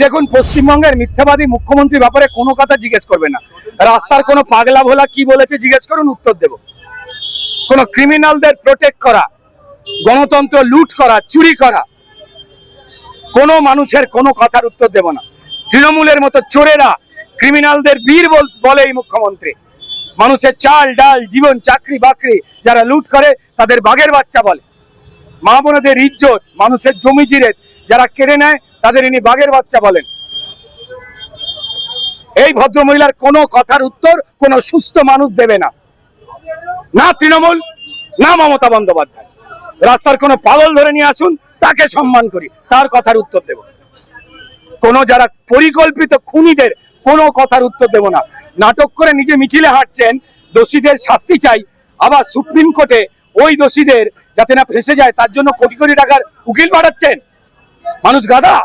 দেখুন, পশ্চিমবঙ্গের মিথ্যাবাদী মুখ্যমন্ত্রীর ব্যাপারে কোনো কথা জিজ্ঞেস করবে না। রাস্তার কোনো পাগলা ভোলা কি বলেছে জিজ্ঞেস করুন, উত্তর দেব। কোন ক্রিমিনালদের প্রোটেক্ট করা, গণতন্ত্র লুট করা, চুরি করা, কোনো মানুষের কোনো কথার উত্তর দেব না। তৃণমূলের মতো চোরেরা ক্রিমিনালদের বীর বলে এই মুখ্যমন্ত্রী। মানুষের চাল, ডাল, জীবন, চাকরি, বাকরি যারা লুট করে, তাদের বাঘের বাচ্চা বলে। মা বোনদের ইজ্জত, মানুষের জমি জিরেত যারা কেড়ে নেয় তাদের ইনি বাঘের বাচ্চা বলেন। এই ভদ্র মহিলার কোনো কথার উত্তর কোনো সুস্থ মানুষ দেবে না। না তৃণমূল, না মমতা বন্দ্যোপাধ্যায়। রাস্তার কোনো পাগল ধরে নিয়ে আসুন, তাকে সম্মান করি, তার কথার উত্তর দেব। কোন যারা পরিকল্পিত খুনিদের কোনো কথার উত্তর দেব না। নাটক করে নিজে মিছিলে হাঁটছেন, দোষীদের শাস্তি চাই। আবার সুপ্রিম কোর্টে ওই দোষীদের যাতে না ফেসে যায়, তার জন্য কোটি কোটি টাকার উকিল পাঠাচ্ছেন। মানুষ গাধা।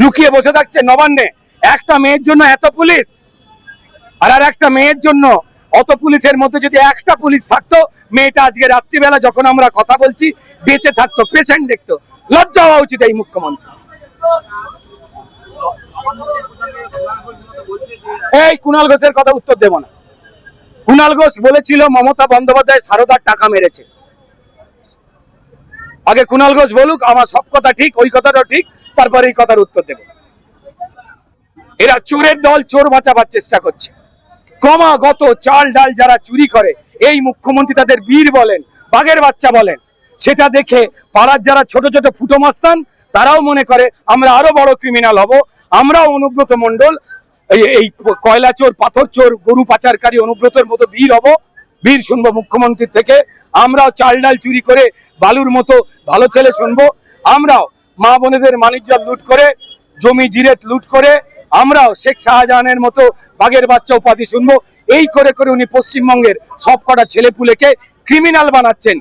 লুকিয়ে বসে থাকছে নবান্নে। একটা মেয়ের জন্য এত পুলিশ? আর আর একটা মেয়ের জন্য অত পুলিশের মধ্যে যদি একটা পুলিশ থাকতো, মেয়েটা আজকে রাত্রিবেলা যখন আমরা কথা বলছি, বেঁচে থাকতো পেশেন্ট দেখতো। লজ্জা হওয়া উচিত এই মুখ্যমন্ত্রী। এই কুণাল ঘোষের কথা উত্তর দেব না। কুণাল ঘোষ বলেছিল, মমতা বন্দ্যোপাধ্যায় সারদার টাকা মেরেছে। আগে কুণাল ঘোষ বলুক, আমার সব কথা ঠিক, ওই কথাটাও ঠিক তারপরে এই কথার উত্তর দেব। এরা চোরের দল চোর বাঁচাবার চেষ্টা করছে। ক্রমাগত চাল ডাল যারা চুরি করে, এই মুখ্যমন্ত্রী তাদের বীর বলেন, বাঘের বাচ্চা বলেন। সেটা দেখে পাড়ার যারা ছোট ছোট ফুটো মাস্তান, তারাও মনে করে, আমরা আরও বড় ক্রিমিনাল হব। আমরাও অনুব্রত মন্ডল এই- কয়লা চোর, পাথর চোর, গরু পাচারকারী অনুব্রতের মতো বীর হব। বীর শুনব মুখ্যমন্ত্রীর থেকে। আমরাও চাল ডাল চুরি করে বালুর মতো ভালো ছেলে শুনব। আমরাও মা বোনেদের মানিজ্য লুট করে, জমি জিরেত লুট করে, আমরাও শেখ শাহজাহানের মতো বাঘের বাচ্চা উপাধি শুনব। এই করে করে উনি পশ্চিমবঙ্গের সবকটা ছেলে পুলেকে ক্রিমিনাল বানাচ্ছেন।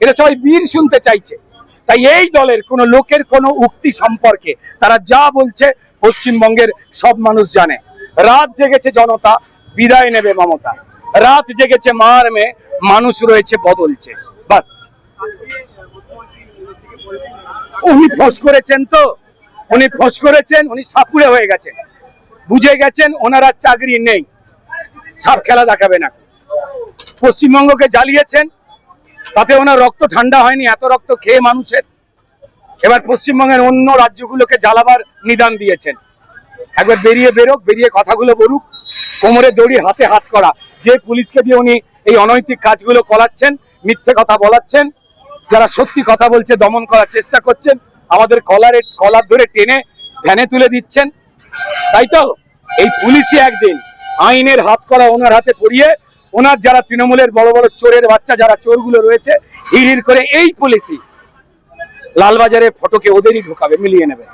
এটা সবাই বীর শুনতে চাইছে। তাই এই দলের কোন লোকের কোনো উক্তি সম্পর্কে তারা যা বলছে পশ্চিমবঙ্গের সব মানুষ জানে। রাত জেগেছে জনতা, বিদায় নেবে মমতা। রাত জেগেছে মার মেয়ে, মানুষ রয়েছে বদলছে। বাস। উনি ফস করেছেন তো? উনি ফস করেছেন, উনি সাপুড়ে হয়ে গেছেন। বুঝে গেছেন ওনার চাকরি নেই। সাপ খেলা দেখাবে না। পশ্চিমবঙ্গকে জ্বালিয়েছেন, তাতে ওনার রক্ত ঠান্ডা হয়নি, এত রক্ত খেয়ে মানুষের। এবার পশ্চিমবঙ্গের অন্য রাজ্যগুলোকে জ্বালাবার নিদান দিয়েছেন। একবার বেরিয়ে বেরোক, বেরিয়ে কথাগুলো বলুক। কোমরে দড়ি, হাতে হাত করা। যে পুলিশকে দিয়ে উনি এই অনৈতিক কাজগুলো করাচ্ছেন, মিথ্যে কথা বলাচ্ছেন যারা সত্যি কথা বলছে, দমন করার চেষ্টা করছেন, আমাদের কলারে, কলার ধরে টেনে ভ্যানে তুলে দিচ্ছেন। তাই তো? এই পুলিশই একদিন আইনের হাত করা ওনার হাতে পড়িয়ে ওনার যারা তৃণমূলের বড় বড় চোরের বাচ্চা, যারা চোরগুলো রয়েছে হিড় করে এই পুলিশই লালবাজারে ফটোকে ওদেরই ঢোকাবে, মিলিয়ে নেবে।